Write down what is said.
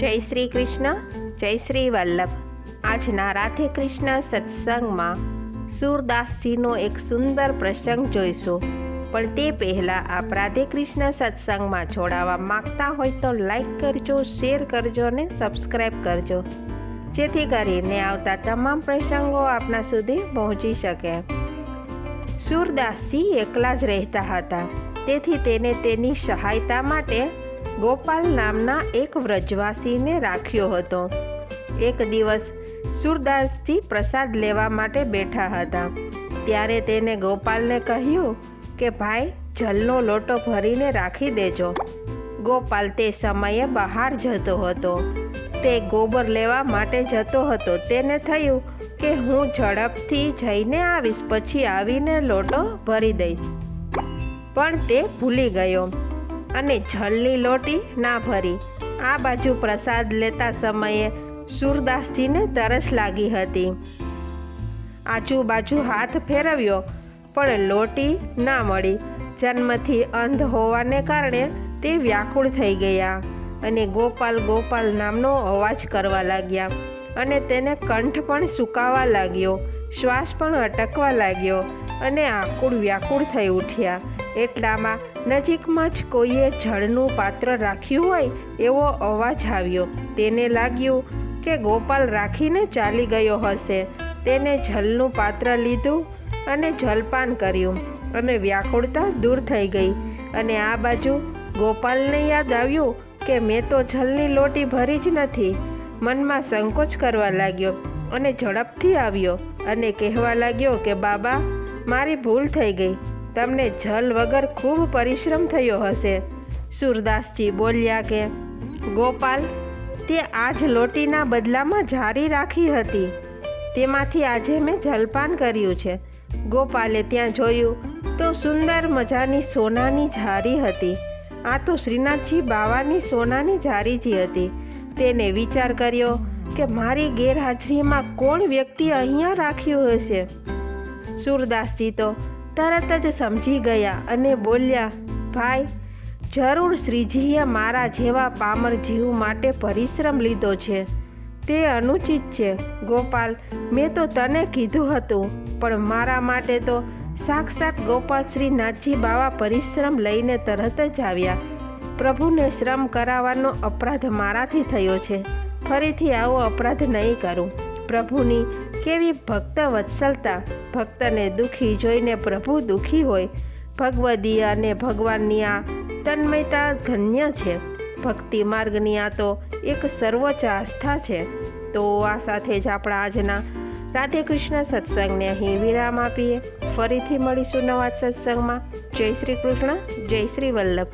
જય શ્રી કૃષ્ણ, જય શ્રી વલ્લભ. આજના રાધે કૃષ્ણ સત્સંગમાં સુરદાસજીનો એક સુંદર પ્રસંગ જોઈશું. પણ તે પહેલાં આપ રાધે કૃષ્ણ સત્સંગમાં જોડાવા માગતા હોય તો લાઈક કરજો, શેર કરજો અને સબસ્ક્રાઈબ કરજો. જેથી કરીને આવતા તમામ પ્રસંગો આપના સુધી પહોંચી શકે. સુરદાસજી એકલા જ રહેતા હતા. તેથી તેને તેની સહાયતા માટે ગોપાલ નામના એક વ્રજવાસીને રાખ્યો હતો. એક દિવસ સુરદાસથી પ્રસાદ લેવા માટે બેઠા હતા. ત્યારે તેને ગોપાલને કહ્યું કે, ભાઈ, જલનો લોટો ભરીને રાખી દેજો. ગોપાલ તે સમયે બહાર જતો હતો. તે ગોબર લેવા માટે જતો હતો. તેને થયું કે, હું ઝડપથી જઈને આવીશ, પછી આવીને લોટો ભરી દઈશ. પણ તે ભૂલી ગયો. અને જળની લોટી ના ભરી. આ બાજુ પ્રસાદ લેતા સમયે સુરદાસજીને તરસ લાગી હતી. આજુબાજુ હાથ ફેરવ્યો, પણ લોટી ના મળી. જન્મથી અંધ હોવાને કારણે તે વ્યાકુળ થઈ ગયા અને ગોપાલ ગોપાલ નામનો અવાજ કરવા લાગ્યા અને તેને કંઠ પણ સુકાવા લાગ્યો, શ્વાસ પણ અટકવા લાગ્યો અને આકુળ વ્યાકુળ થઈ ઉઠ્યા. એટલામાં નજીકમાં જ કોઈએ જળનું પાત્ર રાખ્યું હોય એવો અવાજ આવ્યો. તેને લાગ્યું કે ગોપાલ રાખીને ચાલી ગયો હશે. તેને જલનું પાત્ર લીધું અને જલપાન કર્યું અને વ્યાકુળતા દૂર થઈ ગઈ. અને આ બાજુ ગોપાલને યાદ આવ્યું કે મેં તો જલની લોટી ભરી જ નથી. મનમાં સંકોચ કરવા લાગ્યો અને ઝડપથી આવ્યો અને કહેવા લાગ્યો કે, બાબા, મારી ભૂલ થઈ ગઈ. તમને જલ વગર ખૂબ પરિશ્રમ થયો હશે. સુરદાસજી બોલ્યા કે, ગોપાલ, તે આજ લોટીના બદલામાં જારી રાખી હતી. તેમાંથી આજે મેં જલપાન કર્યું છે. ગોપાલે ત્યાં જોયું તો સુંદર મજાની સોનાની જારી હતી. આ તો શ્રીનાથજી બાવાની સોનાની જારી જ હતી. તેને વિચાર કર્યો કે મારી ગેરહાજરીમાં કોણ વ્યક્તિ અહીંયા રાખ્યું હશે? સુરદાસજી તો તરત જ સમજી ગયા અને બોલ્યા, ભાઈ, જરૂર શ્રીજીએ મારા જેવા પામર જીવ માટે પરિશ્રમ લીધો છે. તે અનુચિત છે. ગોપાલ, મેં તો તને કીધું હતું, પણ મારા માટે તો સાક્ષાત ગોપાલ શ્રી નાથજી બાવા પરિશ્રમ લઈને તરત જ આવ્યા. પ્રભુને શ્રમ કરાવવાનો અપરાધ મારાથી થયો છે. ફરીથી આવો અપરાધ નહીં કરું. પ્રભુની કેવી ભક્ત વત્સલતા? ભક્તને દુઃખી જોઈને પ્રભુ દુઃખી હોય. ભગવદી અને ભગવાનની આ તન્મયતા ધન્ય છે. ભક્તિ માર્ગની આ તો એક સર્વોચ્ચ આસ્થા છે. તો આ સાથે જ આપણા આજના રાધે કૃષ્ણ સત્સંગને અહીં વિરામ આપીએ. ફરીથી મળીશું નવા સત્સંગમાં. જય શ્રી કૃષ્ણ, જય શ્રી વલ્લભ.